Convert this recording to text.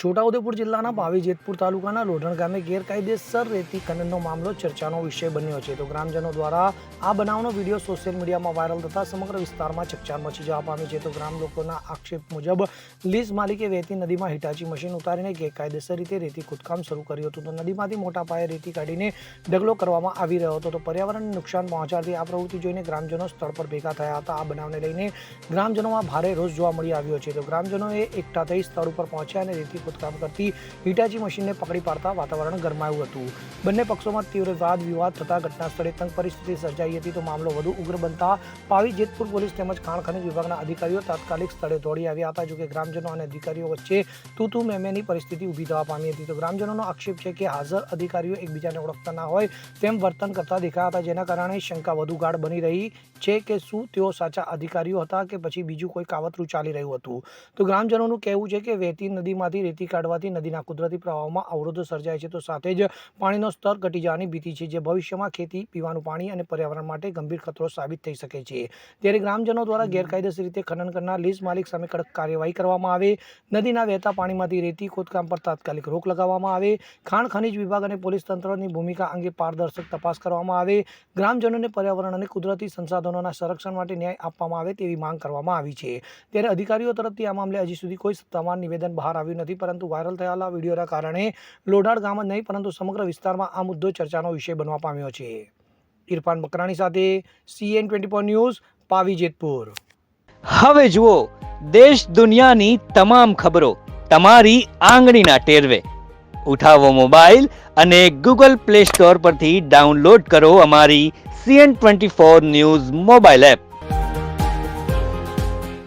છોટાઉદેપુર જિલ્લાના પાવી જેતપુર તાલુકાના લોઢણ ગામે ગેરકાયદેસર રેતી ખનનનો મામલો ચર્ચાનો વિષય બન્યો છે. તો ગ્રામજનો દ્વારા આ બનાવનો વીડિયો સોશિયલ મીડિયામાં વાયરલ થતા સમગ્ર વિસ્તારમાં ચકચાર મચી જવા પામી છે. તો ગ્રામ લોકોના આક્ષેપ મુજબ લીઝ માલિકે વહેતી નદીમાં હિટાચી મશીન ઉતારીને ગેરકાયદેસર રીતે રેતી ખોદકામ શરૂ કર્યું હતું. તો નદીમાંથી મોટા પાયે રેતી કાઢીને ઢગલો કરવામાં આવી રહ્યો હતો. તો પર્યાવરણને નુકસાન પહોંચાડતી આ પ્રવૃત્તિ જોઈને ગ્રામજનો સ્થળ પર ભેગા થયા હતા. આ બનાવને લઈને ગ્રામજનોમાં ભારે રોષ જોવા મળી આવ્યો છે. તો ગ્રામજનોએ એકઠા થઈ સ્થળ ઉપર પહોંચ્યા અને રેતી ખોદકામ કરતી હિટાચી મશીનને પકડી પાડતા વાતાવરણ ગરમાયું હતું. બંને પક્ષોમાં તીવ્ર વાદ વિવાદ થતા ઘટના સ્થળે તંગ પરિસ્થિતિ સર્જાઈ હતી તો મામલો વધુ ઉગ્ર બનતા પાવી જેતપુર પોલીસ તેમજ ખાણ ખનિજ વિભાગના અધિકારીઓ તાત્કાલિક સ્થળે દોડી આવ્યા હતા, જોકે ગ્રામજનો અને અધિકારીઓ વચ્ચે તું તું મેમેની પરિસ્થિતિ ઊભી થવા પામી હતી. તો ગ્રામજનોનો આક્ષેપ છે કે હાજર અધિકારીઓ એકબીજાને ઓળખતા ના હોય તેમ વર્તન કરતા દેખાયા હતા, જેના કારણે શંકા વધુ ગાઢ બની રહી છે કે શું તેઓ સાચા અધિકારીઓ હતા કે પછી બીજું કોઈ કાવતરું ચાલી રહ્યું હતું. તો ગ્રામજનોનું કહેવું છે કે વહેતી નદીમાંથી રેતી કાઢવાથી નદીના કુદરતી પ્રવાહમાં અવરોધો સર્જાય છે. તો સાથે જ પાણીનો સ્તર ઘટી જવાની ભીતિ છે જે ભવિષ્યમાં ખેતી પીવાનું પાણી અને પર્યાવરણ માટે ગંભીર ખતરો સાબિત થઈ શકે છે. ત્યારે ગ્રામજનો દ્વારા ગેરકાયદેસર રીતે ખનન કરનાર લીઝ માલિક સામે કડક કાર્યવાહી કરવામાં આવે. નદીના વહેતા પાણીમાંથી રેતી ખોદકામ પર તાત્કાલિક રોક લગાવવામાં આવે. ખાણ ખનિજ વિભાગ અને પોલીસ તંત્રની ભૂમિકા અંગે પારદર્શક તપાસ કરવામાં આવે. ગ્રામજનોને પર્યાવરણ અને કુદરતી સંસાધનોના સંરક્ષણ માટે ન્યાય આપવામાં આવે તેવી માંગ કરવામાં આવી છે. ત્યારે અધિકારીઓ તરફથી આ મામલે હજી સુધી કોઈ સત્તાવાર નિવેદન બહાર આવ્યું નથી પરંતુ વાયરલ થયેલા વિડીયોના કારણે લોઢાડ ગામ જ નહીં, પરંતુ સમગ્ર વિસ્તારમાં આ મુદ્દો ચર્ચાનો વિષય બનવા પામ્યો છે. ઇરફાન બકરાણી સાથે CN twenty four news, Pavi Jetpur. હવે જુઓ, દેશ દુનિયાની તમામ ખબરો તમારી આંગળીના ટેરવે. ઉઠાવો મોબાઈલ અને ગૂગલ પ્લે સ્ટોર પરથી ડાઉનલોડ કરો અમારી CN twenty four news mobile app.